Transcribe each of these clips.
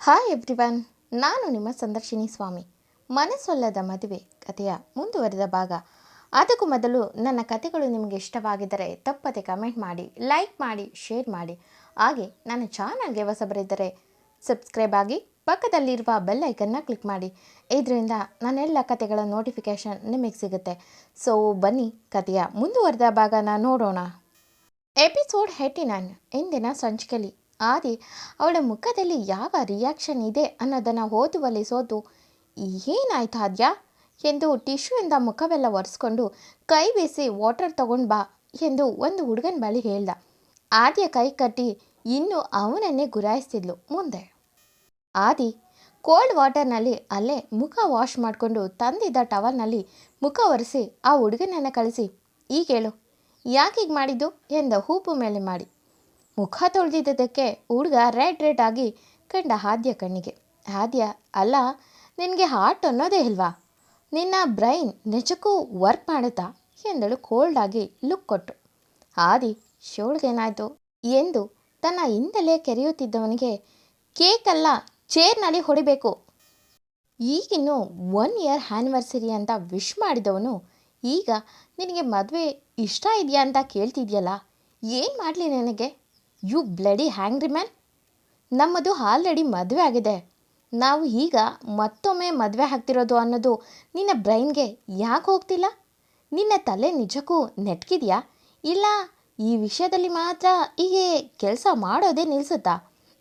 Hi everyone ನಾನು ನಿಮ್ಮ ಸಂದರ್ಶಿನಿ ಸ್ವಾಮಿ. ಮನಸ್ಸೊಲ್ಲದ ಮದುವೆ ಕಥೆಯ ಮುಂದುವರೆದ ಭಾಗ. ಅದಕ್ಕೂ ಮೊದಲು ನನ್ನ ಕಥೆಗಳು ನಿಮಗೆ ಇಷ್ಟವಾಗಿದ್ದರೆ ತಪ್ಪದೆ ಕಮೆಂಟ್ ಮಾಡಿ ಲೈಕ್ ಮಾಡಿ ಶೇರ್ ಮಾಡಿ. ಹಾಗೆ ನನ್ನ ಚಾನಲ್ಗೆ ಹೊಸಬರಿದ್ದರೆ ಸಬ್ಸ್ಕ್ರೈಬ್ ಆಗಿ ಪಕ್ಕದಲ್ಲಿರುವ ಬೆಲ್ ಐಕನ್ನ ಕ್ಲಿಕ್ ಮಾಡಿ. ಇದರಿಂದ ನಾನೆಲ್ಲ ಕಥೆಗಳ ನೋಟಿಫಿಕೇಷನ್ ನಿಮಗೆ ಸಿಗುತ್ತೆ. ಸೊ ಬನ್ನಿ ಕಥೆಯ ಮುಂದುವರೆದ ಭಾಗನ ನೋಡೋಣ. ಎಪಿಸೋಡ್ ಏಯ್ಟಿ ನೈನ್ ಇಂದಿನ ಸಂಚಿಕೆಯಲ್ಲಿ ಆದಿ ಅವಳ ಮುಖದಲ್ಲಿ ಯಾವ ರಿಯಾಕ್ಷನ್ ಇದೆ ಅನ್ನೋದನ್ನು ಓದುವಲ್ಲಿ ಸೋತು, ಏನಾಯ್ತು ಆದ್ಯ? ಎಂದು ಟಿಶ್ಯೂಯಿಂದ ಮುಖವೆಲ್ಲ ಒರೆಸ್ಕೊಂಡು ಕೈ ಬೀಸಿ ವಾಟರ್ ತಗೊಂಡು ಬಾ ಎಂದು ಒಂದು ಹುಡುಗನ ಬಳಿ ಹೇಳ್ದ. ಆದಿಯ ಕೈ ಕಟ್ಟಿ ಇನ್ನೂ ಅವನನ್ನೇ ಗುರಾಯಿಸ್ತಿದ್ಲು ಮುಂದೆ. ಆದಿ ಕೋಲ್ಡ್ ವಾಟರ್ನಲ್ಲಿ ಅಲ್ಲೇ ಮುಖ ವಾಶ್ ಮಾಡಿಕೊಂಡು ತಂದಿದ್ದ ಟವಲ್ನಲ್ಲಿ ಮುಖ ಒರೆಸಿ ಆ ಹುಡುಗನನ್ನು ಕಳಿಸಿ, ಈಗ ಹೇಳು ಯಾಕೀಗ ಮಾಡಿದ್ದು? ಎಂದ ಹೂಪು ಮೇಲೆ ಮಾಡಿ. ಮುಖ ತೊಳೆದಿದ್ದಕ್ಕೆ ಹುಡುಗ ರೆಡ್ ರೆಡ್ ಆಗಿ ಕಂಡ ಹಾದ್ಯ ಕಣ್ಣಿಗೆ. ಹಾದ್ಯ ಅಲ್ಲ, ನಿನಗೆ ಹಾರ್ಟ್ ಅನ್ನೋದೇ ಇಲ್ವಾ? ನಿನ್ನ ಬ್ರೈನ್ ನಿಜಕ್ಕೂ ವರ್ಕ್ ಮಾಡುತ್ತಾ? ಎಂದಳು ಕೋಲ್ಡ್ ಆಗಿ ಲುಕ್ ಕೊಟ್ಟು. ಆದಿ ಶೋಳ್ಗೇನಾಯ್ತು ಎಂದು ತನ್ನ ಹಿಂದಲೇ ಕೆರೆಯುತ್ತಿದ್ದವನಿಗೆ ಕೇಕಲ್ಲ ಚೇರ್ನಲ್ಲಿ ಹೊಡಿಬೇಕು. ಈಗಿನ್ನು ಒನ್ ಇಯರ್ ಆ್ಯನಿವರ್ಸರಿ ಅಂತ ವಿಶ್ ಮಾಡಿದವನು, ಈಗ ನಿನಗೆ ಮದುವೆ ಇಷ್ಟ ಇದೆಯಾ ಅಂತ ಕೇಳ್ತಿದ್ಯಲ್ಲ? ಏನು ಮಾಡಲಿ ನನಗೆ? You bloody hungry man? ನಮ್ಮದು ಆಲ್ರೆಡಿ ಮದುವೆ ಆಗಿದೆ. ನಾವು ಈಗ ಮತ್ತೊಮ್ಮೆ ಮದುವೆ ಆಗ್ತಿರೋದು ಅನ್ನೋದು ನಿನ್ನ ಬ್ರೈನ್ಗೆ ಯಾಕೆ ಹೋಗ್ತಿಲ್ಲ? ನಿನ್ನ ತಲೆ ನಿಜಕ್ಕೂ ನೆಟ್ಗಿದೆಯಾ ಇಲ್ಲ, ಈ ವಿಷಯದಲ್ಲಿ ಮಾತ್ರ ಹೀಗೆ ಕೆಲಸ ಮಾಡೋದೇ ನಿಲ್ಲಿಸುತ್ತಾ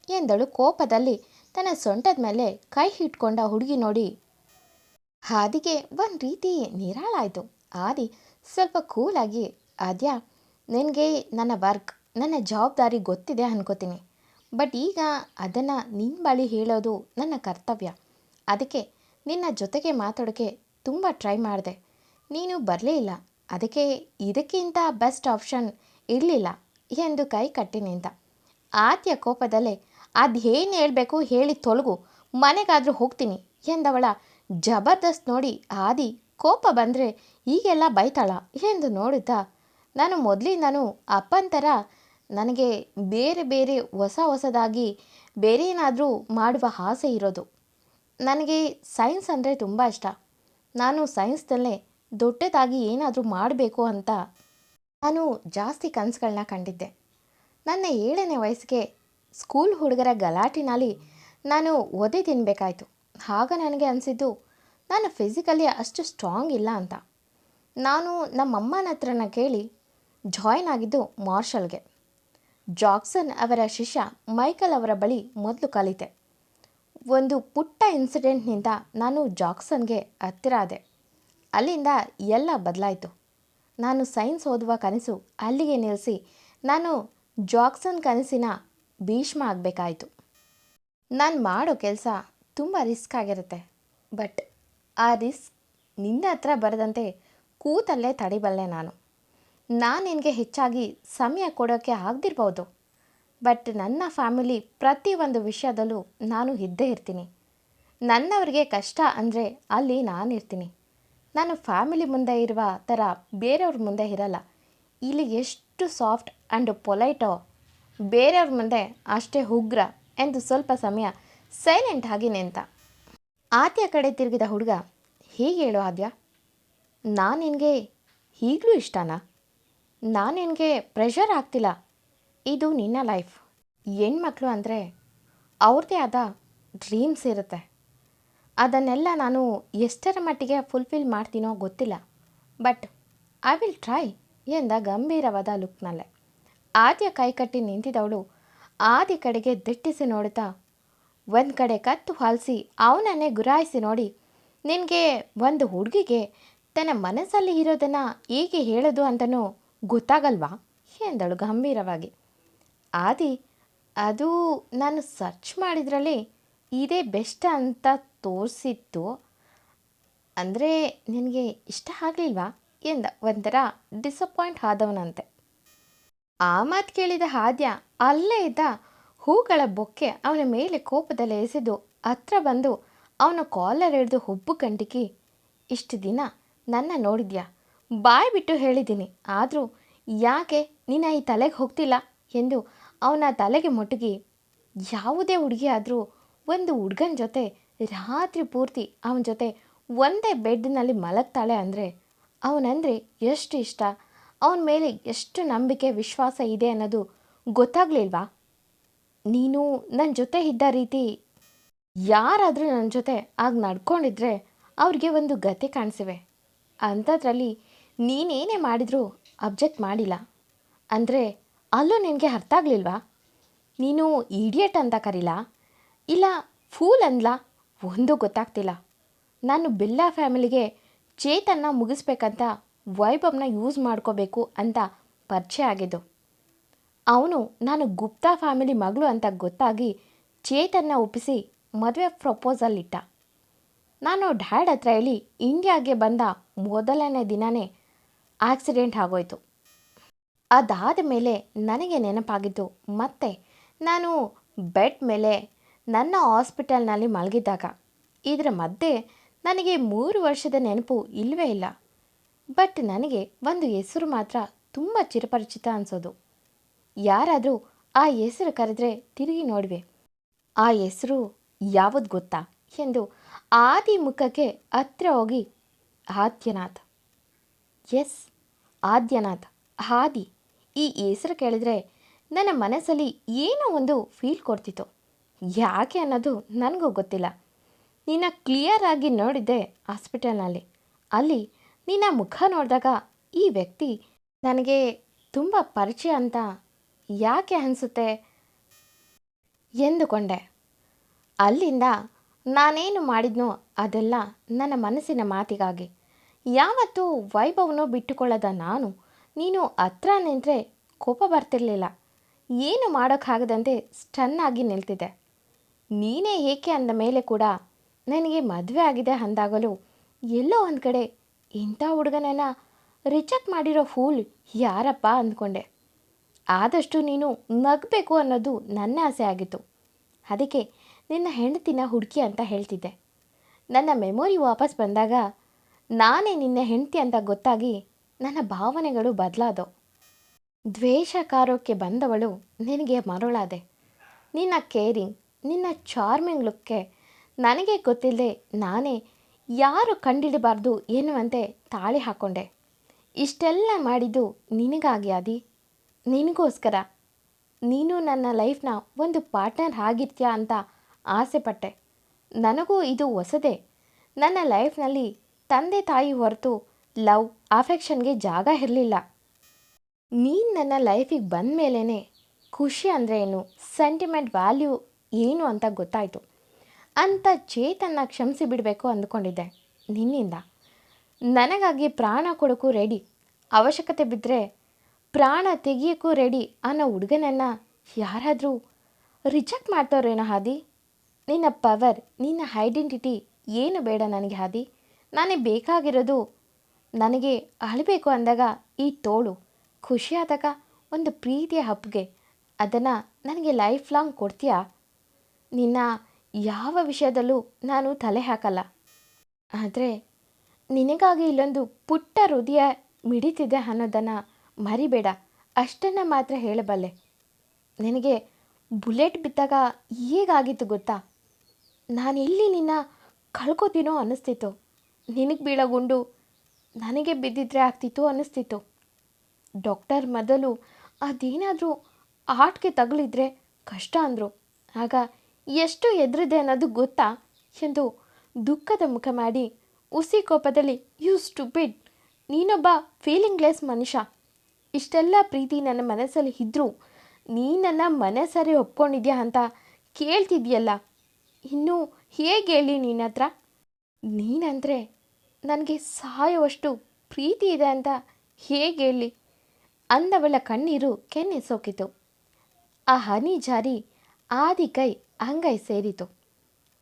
ಎಂದಳು ಕೋಪದಲ್ಲಿ ತನ್ನ ಸೊಂಟದ ಮೇಲೆ ಕೈ ಹಿಟ್ಕೊಂಡ ಹುಡುಗಿ ನೋಡಿ. ಹಾದಿಗೆ ಒಂದು ರೀತಿ ನಿರಾಳಾಯಿತು. ಆದಿ ಸ್ವಲ್ಪ ಕೂಲಾಗಿ, ಆದ್ಯಾ, ನಿನಗೆ ನನ್ನ ವರ್ಕ್ ನನ್ನ ಜವಾಬ್ದಾರಿ ಗೊತ್ತಿದೆ ಅನ್ಕೋತೀನಿ. ಬಟ್ ಈಗ ಅದನ್ನು ನಿನ್ನ ಬಳಿ ಹೇಳೋದು ನನ್ನ ಕರ್ತವ್ಯ. ಅದಕ್ಕೆ ನಿನ್ನ ಜೊತೆಗೆ ಮಾತಾಡೋಕ್ಕೆ ತುಂಬ ಟ್ರೈ ಮಾಡಿದೆ. ನೀನು ಬರಲೇ ಇಲ್ಲ. ಅದಕ್ಕೆ ಇದಕ್ಕಿಂತ ಬೆಸ್ಟ್ ಆಪ್ಷನ್ ಇರಲಿಲ್ಲ ಎಂದು ಕೈ ಕಟ್ಟಿ ನಿಂತ ಆದ್ಯ ಕೋಪದಲ್ಲೇ ಅದೇನು ಹೇಳಬೇಕು ಹೇಳಿ ತೊಲಗು. ಮನೆಗಾದರೂ ಹೋಗ್ತೀನಿ ಎಂದವಳ ಜಬರ್ದಸ್ತ್ ನೋಡಿ ಆದಿ ಕೋಪ ಬಂದರೆ ಈಗೆಲ್ಲ ಬೈತಾಳ ಎಂದು ನೋಡುತ್ತಾ, ನಾನು ಮೊದಲಿಂದನೂ ಅಪ್ಪನ ಥರ ನನಗೆ ಬೇರೆ ಬೇರೆ ಹೊಸ ಹೊಸದಾಗಿ ಬೇರೆ ಏನಾದರೂ ಮಾಡುವ ಆಸೆ ಇರೋದು. ನನಗೆ ಸೈನ್ಸ್ ಅಂದರೆ ತುಂಬ ಇಷ್ಟ. ನಾನು ಸೈನ್ಸ್ದಲ್ಲೇ ದೊಡ್ಡದಾಗಿ ಏನಾದರೂ ಮಾಡಬೇಕು ಅಂತ ನಾನು ಜಾಸ್ತಿ ಕನಸುಗಳನ್ನ ಕಂಡಿದ್ದೆ. ನನ್ನ ಏಳನೇ ವಯಸ್ಸಿಗೆ ಸ್ಕೂಲ್ ಹುಡುಗರ ಗಲಾಟಿನಲ್ಲಿ ನಾನು ಒದೆ ತಿನ್ನಬೇಕಾಯ್ತು ಆಗ ನನಗೆ ಅನಿಸಿದ್ದು, ನಾನು ಫಿಸಿಕಲಿ ಅಷ್ಟು ಸ್ಟ್ರಾಂಗ್ ಇಲ್ಲ ಅಂತ. ನಾನು ನಮ್ಮಮ್ಮನ ಹತ್ರನ ಕೇಳಿ ಜಾಯ್ನ್ ಆಗಿದ್ದು ಮಾರ್ಷಲ್ಗೆ ಜಾಕ್ಸನ್ ಅವರ ಶಿಷ್ಯ ಮೈಕಲ್ ಅವರ ಬಳಿ ಮೊದಲು ಕಲಿತೆ. ಒಂದು ಪುಟ್ಟ ಇನ್ಸಿಡೆಂಟ್ನಿಂದ ನಾನು ಜಾಕ್ಸನ್ಗೆ ಹತ್ತಿರ ಆದೆ. ಅಲ್ಲಿಂದ ಎಲ್ಲ ಬದಲಾಯಿತು. ನಾನು ಸೈನ್ಸ್ ಓದುವ ಕನಸು ಅಲ್ಲಿಗೆ ನಿಲ್ಲಿಸಿ ನಾನು ಜಾಕ್ಸನ್ ಕನಸಿನ ಭೀಷ್ಮ ಆಗಬೇಕಾಯಿತು. ನಾನು ಮಾಡೋ ಕೆಲಸ ತುಂಬ ರಿಸ್ಕ್ ಆಗಿರುತ್ತೆ. ಬಟ್ ಆ ರಿಸ್ಕ್ ನಿನ್ನ ಹತ್ರ ಬರದಂತೆ ಕೂತಲ್ಲೇ ತಡಿಬಲ್ಲೆ ನಾನು. ನಾನು ನಿನಗೆ ಹೆಚ್ಚಾಗಿ ಸಮಯ ಕೊಡೋಕ್ಕೆ ಆಗದಿರ್ಬೋದು. ಬಟ್ ನನ್ನ ಫ್ಯಾಮಿಲಿ ಪ್ರತಿಯೊಂದು ವಿಷಯದಲ್ಲೂ ನಾನು ಇದ್ದೇ ಇರ್ತೀನಿ. ನನ್ನವರಿಗೆ ಕಷ್ಟ ಅಂದರೆ ಅಲ್ಲಿ ನಾನು ಇರ್ತೀನಿ. ನಾನು ಫ್ಯಾಮಿಲಿ ಮುಂದೆ ಇರುವ ಥರ ಬೇರೆಯವ್ರ ಮುಂದೆ ಇರಲ್ಲ. ಇಲ್ಲಿ ಎಷ್ಟು ಸಾಫ್ಟ್ ಆ್ಯಂಡ್ ಪೊಲೈಟೋ, ಬೇರೆಯವ್ರ ಮುಂದೆ ಅಷ್ಟೇ ಉಗ್ರ ಎಂದು ಸ್ವಲ್ಪ ಸಮಯ ಸೈಲೆಂಟ್ ಆಗಿ ನಿಂತ. ಆತೆಯ ಕಡೆ ತಿರುಗಿದ ಹುಡುಗ, ಹೀಗೆ ಹೇಳು ಆದ್ಯ, ನಾನು ನಿನಗೆ ಈಗಲೂ ಇಷ್ಟನಾ? ನಾನು ನಿನಗೆ ಪ್ರೆಷರ್ ಆಗ್ತಿಲ್ಲ ಇದು ನಿನ್ನ ಲೈಫ್ ಹೆಣ್ಮಕ್ಳು ಅಂದರೆ ಅವ್ರದ್ದೇ ಆದ ಡ್ರೀಮ್ಸ್ ಇರುತ್ತೆ. ಅದನ್ನೆಲ್ಲ ನಾನು ಎಷ್ಟರ ಮಟ್ಟಿಗೆ ಫುಲ್ಫಿಲ್ ಮಾಡ್ತೀನೋ ಗೊತ್ತಿಲ್ಲ. ಬಟ್ ಐ ವಿಲ್ ಟ್ರೈ ಎಂದ ಗಂಭೀರವಾದ ಲುಕ್ನಲ್ಲೇ ಆದ್ಯ ಕೈಕಟ್ಟಿ ನಿಂತಿದ್ದವಳು ಆದಿ ಕಡೆಗೆ ದಿಟ್ಟಿಸಿ ನೋಡುತ್ತಾ, ಒಂದು ಕಡೆ ಕತ್ತು ಹಾಲಿಸಿ ಅವನನ್ನೇ ಗುರಾಯಿಸಿ ನೋಡಿ, ನಿನಗೆ ಒಂದು ಹುಡುಗಿಗೆ ತನ್ನ ಮನಸ್ಸಲ್ಲಿ ಇರೋದನ್ನು ಹೇಗೆ ಹೇಳೋದು ಅಂತನೂ ಗೊತ್ತಾಗಲ್ವಾ? ಎಂದಳು ಗಂಭೀರವಾಗಿ. ಆದಿ, ಅದು ನಾನು ಸರ್ಚ್ ಮಾಡಿದ್ರಲ್ಲಿ ಇದೇ ಬೆಸ್ಟ್ ಅಂತ ತೋರಿಸಿತ್ತು. ಅಂದರೆ ನಿನಗೆ ಇಷ್ಟ ಆಗಲಿಲ್ವಾ? ಎಂದ ಒಂಥರ ಡಿಸಪಾಯಿಂಟ್ ಆದವನಂತೆ. ಆ ಮಾತು ಕೇಳಿದ ಹಾದ್ಯ ಅಲ್ಲೇ ಇದ್ದ ಹೂಗಳ ಬೊಕ್ಕೆ ಅವನ ಮೇಲೆ ಕೋಪದಲ್ಲಿ ಎಸೆದು ಹತ್ರ ಬಂದು ಅವನ ಕಾಲರ್ ಹಿಡಿದು ಹುಬ್ಬು ಗಂಟಿಕಿ ಇಷ್ಟು ದಿನ ನನ್ನ ನೋಡಿದ್ಯಾ? ಬಾಯ್ ಬಿಟ್ಟು ಹೇಳಿದ್ದೀನಿ. ಆದರೂ ಯಾಕೆ ನಿನ್ನ ಈ ತಲೆಗೆ ಹೋಗ್ತಿಲ್ಲ ಎಂದು ಅವನ ತಲೆಗೆ ಮೊಟುಗಿ ಯಾವುದೇ ಹುಡುಗಿ ಆದರೂ ಒಂದು ಹುಡುಗನ ಜೊತೆ ರಾತ್ರಿ ಪೂರ್ತಿ ಅವನ ಜೊತೆ ಒಂದೇ ಬೆಡ್ನಲ್ಲಿ ಮಲಗ್ತಾಳೆ ಅಂದರೆ ಅವನಂದರೆ ಎಷ್ಟು ಇಷ್ಟ? ಅವನ ಮೇಲೆ ಎಷ್ಟು ನಂಬಿಕೆ, ವಿಶ್ವಾಸ ಇದೆ ಅನ್ನೋದು ಗೊತ್ತಾಗ್ಲಿಲ್ವಾ? ನೀನು ನನ್ನ ಜೊತೆ ಇದ್ದ ರೀತಿ ಯಾರಾದರೂ ನನ್ನ ಜೊತೆ ಆಗ ನಡ್ಕೊಂಡಿದ್ರೆ ಅವ್ರಿಗೆ ಒಂದು ಗತಿ ಕಾಣಿಸಿವೆ. ಅಂಥದ್ರಲ್ಲಿ ನೀನೇನೇ ಮಾಡಿದರೂ ಅಬ್ಜೆಕ್ಟ್ ಮಾಡಿಲ್ಲ. ಅಂದರೆ ಅಲ್ಲೂ ನಿನಗೆ ಅರ್ಥ ಆಗಲಿಲ್ವಾ? ನೀನು ಈಡಿಯಟ್ ಅಂತ ಕರೀಲಾ? ಇಲ್ಲ ಫೂಲ್ ಅಂದ್ಲಾ? ಒಂದು ಗೊತ್ತಾಗ್ತಿಲ್ಲ. ನಾನು ಬಿಲ್ಲಾ ಫ್ಯಾಮಿಲಿಗೆ ಚೇತನ್ನ ಮುಗಿಸ್ಬೇಕಂತ ವೈಭವ್ನ ಯೂಸ್ ಮಾಡ್ಕೋಬೇಕು ಅಂತ ಪರಿಚಯ ಆಗಿದ್ದು. ಅವನು ನಾನು ಗುಪ್ತಾ ಫ್ಯಾಮಿಲಿ ಮಗಳು ಅಂತ ಗೊತ್ತಾಗಿ ಚೇತನ್ನ ಒಪ್ಪಿಸಿ ಮದುವೆ ಪ್ರಪೋಸಲ್ ಇಟ್ಟ. ನಾನು ಡ್ಯಾಡ್ ಹತ್ರ ಹೇಳಿ ಇಂಡಿಯಾಗೆ ಬಂದ ಮೊದಲನೇ ದಿನವೇ ಆಕ್ಸಿಡೆಂಟ್ ಆಗೋಯ್ತು. ಅದಾದ ಮೇಲೆ ನನಗೆ ನೆನಪಾಗಿದ್ದು, ಮತ್ತೆ ನಾನು ಬೆಡ್ ಮೇಲೆ ನನ್ನ ಹಾಸ್ಪಿಟಲ್ನಲ್ಲಿ ಮಲಗಿದ್ದಾಗ, ಇದರ ಮಧ್ಯೆ ನನಗೆ ಮೂರು ವರ್ಷದ ನೆನಪು ಇಲ್ಲವೇ ಇಲ್ಲ. ಬಟ್ ನನಗೆ ಒಂದು ಹೆಸರು ಮಾತ್ರ ತುಂಬ ಚಿರಪರಿಚಿತ ಅನಿಸೋದು. ಯಾರಾದರೂ ಆ ಹೆಸರು ಕರೆದ್ರೆ ತಿರುಗಿ ನೋಡುವೆ. ಆ ಹೆಸರು ಯಾವುದು ಗೊತ್ತಾ? ಎಂದು ಆದಿ ಮುಖಕ್ಕೆ ಹತ್ತಿರ ಹೋಗಿ ಆದ್ಯನಾಥ್ ಎಸ್, ಆದ್ಯನಾಥ್. ಹಾದಿ, ಈ ಹೆಸರು ಕೇಳಿದ್ರೆ ನನ್ನ ಮನಸ್ಸಲ್ಲಿ ಏನೋ ಒಂದು ಫೀಲ್ ಕೊಡ್ತಿತ್ತು. ಯಾಕೆ ಅನ್ನೋದು ನನಗೂ ಗೊತ್ತಿಲ್ಲ. ನಿನ್ನ ಕ್ಲಿಯರ್ ಆಗಿ ನೋಡಿದ್ದೆ ಹಾಸ್ಪಿಟಲ್ನಲ್ಲಿ ಅಲ್ಲಿ ನಿನ್ನ ಮುಖ ನೋಡಿದಾಗ ಈ ವ್ಯಕ್ತಿ ನನಗೆ ತುಂಬ ಪರಿಚಯ ಅಂತ ಯಾಕೆ ಅನಿಸುತ್ತೆ? ಎಂದುಕೊಂಡೆ. ಅಲ್ಲಿಂದ ನಾನೇನು ಮಾಡಿದ್ನೋ ಅದೆಲ್ಲ ನನ್ನ ಮನಸ್ಸಿನ ಮಾತಿಗಾಗಿ. ಯಾವತ್ತೂ ವೈಭವನು ಬಿಟ್ಟುಕೊಳ್ಳದ ನಾನು, ನೀನು ಹತ್ರ ನಿಂತರೆ ಕೋಪ ಬರ್ತಿರಲಿಲ್ಲ. ಏನು ಮಾಡೋಕ್ಕಾಗದಂತೆ ಸ್ಟನ್ನಾಗಿ ನಿಲ್ತಿದ್ದೆ. ನೀನೇ ಏಕೆ ಅಂದ ಮೇಲೆ ಕೂಡ ನನಗೆ ಮದುವೆ ಆಗಿದೆ ಅಂದಾಗಲೂ ಎಲ್ಲೋ ಒಂದು ಕಡೆ ಇಂಥ ಹುಡುಗನನ್ನು ರಿಜೆಕ್ಟ್ ಮಾಡಿರೋ ಫೂಲ್ ಯಾರಪ್ಪ ಅಂದ್ಕೊಂಡೆ. ಆದಷ್ಟು ನೀನು ನಗಬೇಕು ಅನ್ನೋದು ನನ್ನ ಆಸೆ ಆಗಿತ್ತು. ಅದಕ್ಕೆ ನಿನ್ನ ಹೆಂಡತಿನ ಹುಡುಕಿ ಅಂತ ಹೇಳ್ತಿದ್ದೆ. ನನ್ನ ಮೆಮೊರಿ ವಾಪಸ್ ಬಂದಾಗ ನಾನೇ ನಿನ್ನ ಹೆಂಡತಿ ಅಂತ ಗೊತ್ತಾಗಿ ನನ್ನ ಭಾವನೆಗಳು ಬದಲಾದವು. ದ್ವೇಷಕಾರೋಕ್ಕೆ ಬಂದವಳು ನಿನಗೆ ಮರುಳಾದೆ. ನಿನ್ನ ಕೇರಿಂಗ್ ನಿನ್ನ ಚಾರ್ಮಿಂಗ್ ಲುಕ್ಕೆ ನನಗೆ ಗೊತ್ತಿಲ್ಲದೆ ನಾನೇ ಯಾರು ಕಂಡಿಡಬಾರ್ದು ಎನ್ನುವಂತೆ ತಾಳಿ ಹಾಕ್ಕೊಂಡೆ ಇಷ್ಟೆಲ್ಲ ಮಾಡಿದ್ದು ನಿನಗಾಗಿ ಆದಿ. ನಿನಗೋಸ್ಕರ. ನೀನು ನನ್ನ ಲೈಫ್ನ ಒಂದು ಪಾರ್ಟ್ನರ್ ಆಗಿರ್ತೀಯ ಅಂತ ಆಸೆಪಟ್ಟೆ ನನಗೂ ಇದು ಹೊಸದೇ. ನನ್ನ ಲೈಫ್ನಲ್ಲಿ ತಂದೆ ತಾಯಿ ಹೊರತು ಲವ್, ಅಫೆಕ್ಷನ್ಗೆ ಜಾಗ ಇರಲಿಲ್ಲ. ನೀನು ನನ್ನ ಲೈಫಿಗೆ ಬಂದ ಮೇಲೇ ಖುಷಿ ಅಂದರೆ ಏನು, ಸೆಂಟಿಮೆಂಟ್ ವ್ಯಾಲ್ಯೂ ಏನು ಅಂತ ಗೊತ್ತಾಯಿತು. ಅಂತ ಚೇತನ್ನ ಕ್ಷಮಿಸಿ ಬಿಡಬೇಕು ಅಂದ್ಕೊಂಡಿದ್ದೆ ನಿನ್ನಿಂದ. ನನಗಾಗಿ ಪ್ರಾಣ ಕೊಡೋಕ್ಕೂ ರೆಡಿ ಅವಶ್ಯಕತೆ ಬಿದ್ದರೆ ಪ್ರಾಣ ತೆಗಿಯೋಕ್ಕೂ ರೆಡಿ ಅನ್ನೋ ಹುಡುಗನನ್ನು ಯಾರಾದರೂ ರಿಜೆಕ್ಟ್ ಮಾಡ್ತಾರೇನೋ ಹಾದಿ? ನಿನ್ನ ಪವರ್ ನಿನ್ನ ಐಡೆಂಟಿಟಿ ಏನು ಬೇಡ ನನಗೆ ಹಾದಿ? ನನಗೆ ಬೇಕಾಗಿರೋದು. ನನಗೆ ಅಳಬೇಕು ಅಂದಾಗ, ಈ ತೋಳು ಖುಷಿಯಾದಾಗ ಒಂದು ಪ್ರೀತಿಯ ಹಬ್ಬಗೆ ಅದನ್ನು ನನಗೆ ಲೈಫ್ ಲಾಂಗ್ ಕೊಡ್ತೀಯಾ? ನಿನ್ನ ಯಾವ ವಿಷಯದಲ್ಲೂ ನಾನು ತಲೆ ಹಾಕಲ್ಲ. ಆದರೆ ನಿನಗಾಗಿ ಇಲ್ಲೊಂದು ಪುಟ್ಟ ಹೃದಯ ಮಿಡಿತಿದೆ ಅನ್ನೋದನ್ನು ಮರಿಬೇಡ. ಅಷ್ಟನ್ನು ಮಾತ್ರ ಹೇಳಬಲ್ಲೆ ನಿನಗೆ ಬುಲೆಟ್ ಬಿದ್ದಾಗ ಹೇಗಾಗಿತ್ತು ಗೊತ್ತಾ? ನಾನು ಎಲ್ಲಿ ನಿನ್ನ ಕಳ್ಕೊತೀನೋ ಅನ್ನಿಸ್ತಿತ್ತು. ನಿನಗೆ ಬೀಳೋ ನನಗೆ ಬಿದ್ದಿದ್ರೆ ಆಗ್ತಿತ್ತು ಅನ್ನಿಸ್ತಿತ್ತು. ಡಾಕ್ಟರ್ ಮೊದಲು ಅದೇನಾದರೂ ಆಟ್ಗೆ ತಗುಲಿದ್ರೆ ಕಷ್ಟ ಅಂದರು. ಆಗ ಎಷ್ಟು ಎದುರಿದೆ ಅನ್ನೋದು ಗೊತ್ತಾ ಎಂದು ದುಃಖದ ಮುಖ ಮಾಡಿ ಉಸಿ ಕೋಪದಲ್ಲಿ, ಯು ಸ್ಟುಪಿಡ್. ನೀನೊಬ್ಬ ಫೀಲಿಂಗ್ಲೆಸ್ ಮನುಷ್ಯ. ಇಷ್ಟೆಲ್ಲ ಪ್ರೀತಿ ನನ್ನ ಮನಸ್ಸಲ್ಲಿ ಇದ್ದರೂ ನೀ ನನ್ನ ಸರಿ ಒಪ್ಕೊಂಡಿದ್ಯಾ ಅಂತ ಕೇಳ್ತಿದ್ಯಲ್ಲ. ಇನ್ನೂ ಹೇಗೆ ಹೇಳಿ ನಿನ್ನ ಹತ್ರ? ನೀನಂದರೆ ನನಗೆ ಸಾಯುವಷ್ಟು ಪ್ರೀತಿ ಇದೆ ಅಂತ ಹೇಗೆ ಹೇಳಿ ಅಂದವಳ ಕಣ್ಣೀರು ಕೆನ್ನೆ ಸೋಕಿತು ಆ ಹನಿ ಜಾರಿ ಆದಿ ಕೈ ಅಂಗೈ ಸೇರಿತು.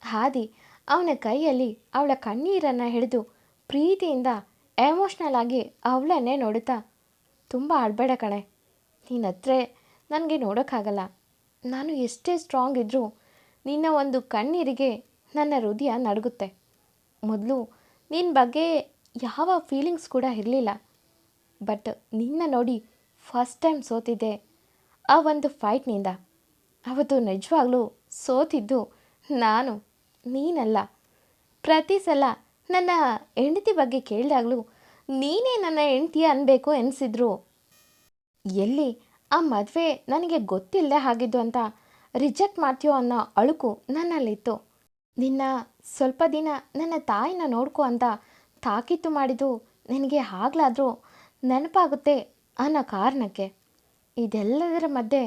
ಹಾದಿ ಅವನ ಕೈಯಲ್ಲಿ ಅವಳ ಕಣ್ಣೀರನ್ನು ಹಿಡಿದು ಪ್ರೀತಿಯಿಂದ ಎಮೋಷ್ನಲ್ ಆಗಿ ಅವಳನ್ನೇ ನೋಡುತ್ತಾ, ತುಂಬ ಆಡಬೇಡ ಕಣೆ. ಹತ್ರ ನನಗೆ ನೋಡೋಕ್ಕಾಗಲ್ಲ. ನಾನು ಎಷ್ಟೇ ಸ್ಟ್ರಾಂಗ್ ಇದ್ದರೂ ನಿನ್ನ ಒಂದು ಕಣ್ಣೀರಿಗೆ ನನ್ನ ಹೃದಯ ನಡುಗುತ್ತೆ. ಮೊದಲು ನಿನ್ನ ಬಗ್ಗೆ ಯಾವ ಫೀಲಿಂಗ್ಸ್ ಕೂಡ ಇರಲಿಲ್ಲ. ಬಟ್ ನಿನ್ನ ನೋಡಿ ಫಸ್ಟ್ ಟೈಮ್ ಸೋತಿದ್ದೆ. ಆ ಒಂದು ಫೈಟ್ನಿಂದ ಅವತ್ತು ನಿಜವಾಗ್ಲೂ ಸೋತಿದ್ದು ನಾನು, ನೀನಲ್ಲ. ಪ್ರತಿ ಸಲ ನನ್ನ ಹೆಂಡತಿ ಬಗ್ಗೆ ಕೇಳಿದಾಗಲೂ ನೀನೇ ನನ್ನ ಹೆಂಡತಿ ಅನ್ಬೇಕು ಎನಿಸಿದ್ರು. ಎಲ್ಲಿ ಆ ಮದುವೆ ನನಗೆ ಗೊತ್ತಿಲ್ಲದೆ ಆಗಿದ್ದು ಅಂತ ರಿಜೆಕ್ಟ್ ಮಾಡ್ತೀಯೋ ಅನ್ನೋ ಅಳುಕು ನನ್ನಲ್ಲಿತ್ತು. ನಿನ್ನ ಸ್ವಲ್ಪ ದಿನ ನನ್ನ ತಾಯಿನ ನೋಡ್ಕೊ ಅಂತ ತಾಕೀತು ಮಾಡಿದ್ದು ನಿನಗೆ ಆಗ್ಲಾದರೂ ನೆನಪಾಗುತ್ತೆ ಅನ್ನೋ ಕಾರಣಕ್ಕೆ. ಇದೆಲ್ಲದರ ಮಧ್ಯೆ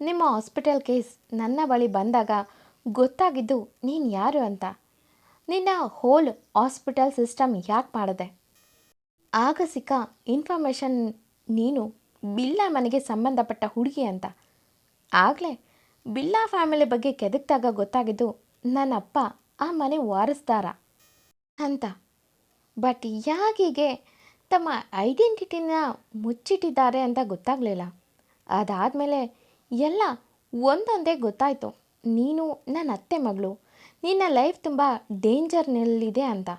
ನಿಮ್ಮ ಹಾಸ್ಪಿಟಲ್ ಕೇಸ್ ನನ್ನ ಬಳಿ ಬಂದಾಗ ಗೊತ್ತಾಗಿದ್ದು ನೀನು ಯಾರು ಅಂತ. ನಿನ್ನ ಹೋಲ್ ಹಾಸ್ಪಿಟಲ್ ಸಿಸ್ಟಮ್ ಯಾಕೆ ಮಾಡಿದೆ. ಆಗ ಸಿಕ್ಕ ಇನ್ಫಾರ್ಮೇಷನ್ ನೀನು ಬಿಲ್ಲಾ ಮನೆಗೆ ಸಂಬಂಧಪಟ್ಟ ಹುಡುಗಿ ಅಂತ. ಆಗಲೇ ಬಿಲ್ಲಾ ಫ್ಯಾಮಿಲಿ ಬಗ್ಗೆ ಕೆದಕ್ದಾಗ ಗೊತ್ತಾಗಿದ್ದು ನನ್ನ ಅಪ್ಪ ಆ ಮನೆ ವಾರಸ್ದಾರ ಅಂತ. ಬಟ್ ಯಾಕೀಗೆ ತಮ್ಮ ಐಡೆಂಟಿಟಿನ ಮುಚ್ಚಿಟ್ಟಿದ್ದಾರೆ ಅಂತ ಗೊತ್ತಾಗಲಿಲ್ಲ. ಅದಾದಮೇಲೆ ಎಲ್ಲ ಒಂದೊಂದೇ ಗೊತ್ತಾಯಿತು. ನೀನು ನನ್ನ ಅತ್ತೆ ಮಗಳು. ನಿನ್ನ ಲೈಫ್ ತುಂಬ ಡೇಂಜರ್ನಲ್ಲಿದೆ ಅಂತ.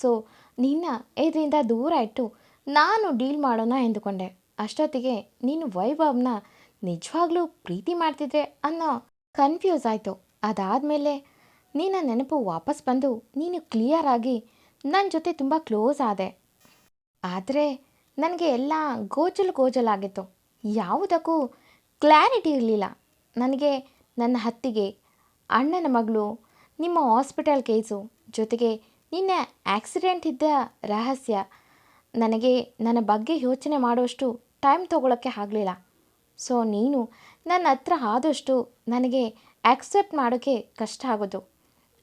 ಸೊ, ನಿನ್ನ ಇದರಿಂದ ದೂರ ಇಟ್ಟು ನಾನು ಡೀಲ್ ಮಾಡೋಣ ಎಂದುಕೊಂಡೆ. ಅಷ್ಟೊತ್ತಿಗೆ ನೀನು ವೈಭವ್ನ ನಿಜವಾಗ್ಲೂ ಪ್ರೀತಿ ಮಾಡ್ತಿದ್ರೆ ಅನ್ನೋ ಕನ್ಫ್ಯೂಸ್ ಆಯಿತು. ಅದಾದಮೇಲೆ ನಿನ್ನ ನೆನಪು ವಾಪಸ್ ಬಂದು ನೀನು ಕ್ಲಿಯರ್ ಆಗಿ ನನ್ನ ಜೊತೆ ತುಂಬ ಕ್ಲೋಸ್ ಆದೆ. ಆದರೆ ನನಗೆ ಎಲ್ಲ ಗೋಜಲು ಗೋಜಲಾಗಿತ್ತು ಯಾವುದಕ್ಕೂ ಕ್ಲಾರಿಟಿ ಇರಲಿಲ್ಲ. ನನಗೆ ನನ್ನ ಹತ್ತಿಗೆ ಅಣ್ಣನ ಮಗಳು, ನಿಮ್ಮ ಹಾಸ್ಪಿಟಲ್ ಕೇಸು ಜೊತೆಗೆ ನಿನ್ನೆ ಆಕ್ಸಿಡೆಂಟ್ ಇದ್ದ ರಹಸ್ಯ ನನಗೆ ನನ್ನ ಬಗ್ಗೆ ಯೋಚನೆ ಮಾಡುವಷ್ಟು ಟೈಮ್ ತೊಗೊಳಕ್ಕೆ ಆಗಲಿಲ್ಲ. ಸೊ ನೀನು ನನ್ನ ಹತ್ರ ಆದಷ್ಟು ನನಗೆ ಆಕ್ಸೆಪ್ಟ್ ಮಾಡೋಕ್ಕೆ ಕಷ್ಟ ಆಗೋದು.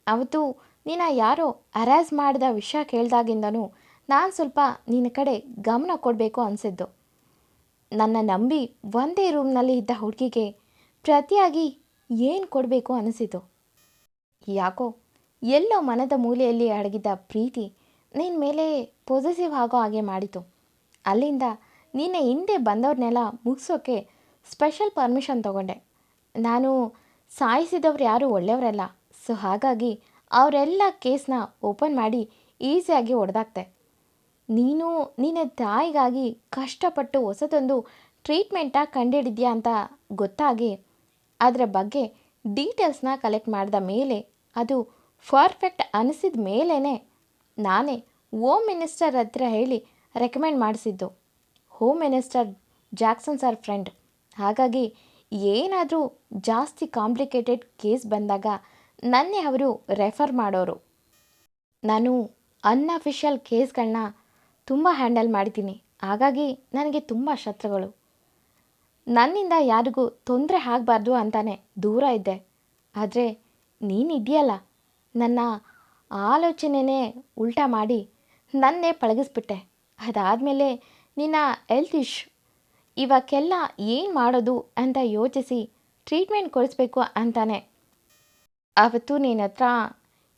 ಅವತ್ತು ನೀನು ಯಾರೋ ಅರ್ಯಾಸ್ ಮಾಡಿದ ವಿಷಯ ಕೇಳಿದಾಗಿಂದನೂ ನಾನು ಸ್ವಲ್ಪ ನಿನ್ನ ಕಡೆ ಗಮನ ಕೊಡಬೇಕು ಅನಿಸಿದ್ದು. ನನ್ನ ನಂಬಿ ಒಂದೇ ರೂಮ್ನಲ್ಲಿ ಇದ್ದ ಹುಡುಗಿಗೆ ಪ್ರತಿಯಾಗಿ ಏನು ಕೊಡಬೇಕು ಅನಿಸಿತು ಯಾಕೋ ಎಲ್ಲೋ ಮನದ ಮೂಲೆಯಲ್ಲಿ ಅಡಗಿದ್ದ ಪ್ರೀತಿ ನಿನ್ನ ಮೇಲೆ ಪೊಸೆಸಿವ್ ಆಗೋ ಹಾಗೆ ಮಾಡಿತು. ಅಲ್ಲಿಂದ ನಿನ್ನ ಹಿಂದೆ ಬಂದವ್ರನ್ನೆಲ್ಲ ಮುಗಿಸೋಕ್ಕೆ ಸ್ಪೆಷಲ್ ಪರ್ಮಿಷನ್ ತಗೊಂಡೆ. ನಾನು ಸಾಯಿಸಿದವ್ರು ಯಾರೂ ಒಳ್ಳೆಯವರಲ್ಲ. ಸೊ ಹಾಗಾಗಿ ಅವರೆಲ್ಲ ಕೇಸ್ನ ಓಪನ್ ಮಾಡಿ ಈಸಿಯಾಗಿ ಹೊಡೆದಾಕ್ತೆ ನೀನು, ನಿನ್ನ ತಾಯಿಗಾಗಿ ಕಷ್ಟಪಟ್ಟು ಹೊಸದೊಂದು ಟ್ರೀಟ್ಮೆಂಟಾಗಿ ಕಂಡುಹಿಡಿದ್ಯಾ ಅಂತ ಗೊತ್ತಾಗಿ ಅದರ ಬಗ್ಗೆ ಡೀಟೇಲ್ಸ್ನ ಕಲೆಕ್ಟ್ ಮಾಡಿದ ಮೇಲೆ ಅದು ಪರ್ಫೆಕ್ಟ್ ಅನಿಸಿದ ಮೇಲೇ ನಾನೇ ಹೋಮ್ ಮಿನಿಸ್ಟರ್ ಹತ್ರ ಹೇಳಿ ರೆಕಮೆಂಡ್ ಮಾಡಿಸಿದ್ದು. Home minister Jackson sir friend. ಹಾಗಾಗಿ ಏನಾದರೂ ಜಾಸ್ತಿ ಕಾಂಪ್ಲಿಕೇಟೆಡ್ ಕೇಸ್ ಬಂದಾಗ ನನ್ನೇ ಅವರು ರೆಫರ್ ಮಾಡೋರು. ನಾನು ಅನ್ಅಫಿಷಿಯಲ್ ಕೇಸ್ಗಳನ್ನ ತುಂಬ ಹ್ಯಾಂಡಲ್ ಮಾಡಿದ್ದೀನಿ. ಹಾಗಾಗಿ ನನಗೆ ತುಂಬ ಶತ್ರುಗಳು. ನನ್ನಿಂದ ಯಾರಿಗೂ ತೊಂದರೆ ಆಗಬಾರ್ದು ಅಂತಾನೆ ದೂರ ಇದ್ದೆ. ಆದರೆ ನೀನಿದೆಯಲ್ಲ ನನ್ನ ಆಲೋಚನೆನೇ ಉಲ್ಟಾ ಮಾಡಿ ನನ್ನೇ ಪಳಗಿಸ್ಬಿಟ್ಟೆ. ಅದಾದಮೇಲೆ ನಿನ್ನ ಹೆಲ್ತ್ ಇಶ್ಯೂ ಇವಕ್ಕೆಲ್ಲ ಏನು ಮಾಡೋದು ಅಂತ ಯೋಚಿಸಿ ಟ್ರೀಟ್ಮೆಂಟ್ ಕೊಡಿಸ್ಬೇಕು ಅಂತಾನೆ ಆವತ್ತು ನಿನ್ನ ಹತ್ರ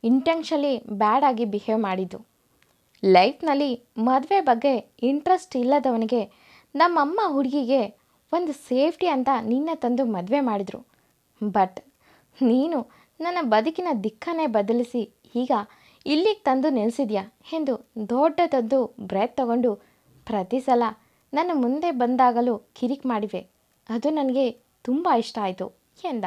ಇಂಟೆನ್ಷಲಿ ಬ್ಯಾಡಾಗಿ ಬಿಹೇವ್ ಮಾಡಿದ್ದು. ಲೈಫ್ನಲ್ಲಿ ಮದುವೆ ಬಗ್ಗೆ ಇಂಟ್ರೆಸ್ಟ್ ಇಲ್ಲದವನಿಗೆ ನಮ್ಮಮ್ಮ ಹುಡುಗಿಗೆ ಒಂದು ಸೇಫ್ಟಿ ಅಂತ ನಿನ್ನ ತಂದು ಮದುವೆ ಮಾಡಿದರು. ಬಟ್ ನೀನು ನನ್ನ ಬದುಕಿನ ದಿಕ್ಕನ್ನೇ ಬದಲಿಸಿ ಈಗ ಇಲ್ಲಿಗೆ ತಂದು ನೆಲೆಸಿದ್ಯಾ ಎಂದು ದೊಡ್ಡದೊಂದು ಬ್ರೆತ್ ತಗೊಂಡು ಪ್ರತಿ ಸಲ ನನ್ನ ಮುಂದೆ ಬಂದಾಗಲೂ ಕಿರಿಕ್ ಮಾಡಿವೆ. ಅದು ನನಗೆ ತುಂಬ ಇಷ್ಟ ಆಯಿತು ಎಂದ.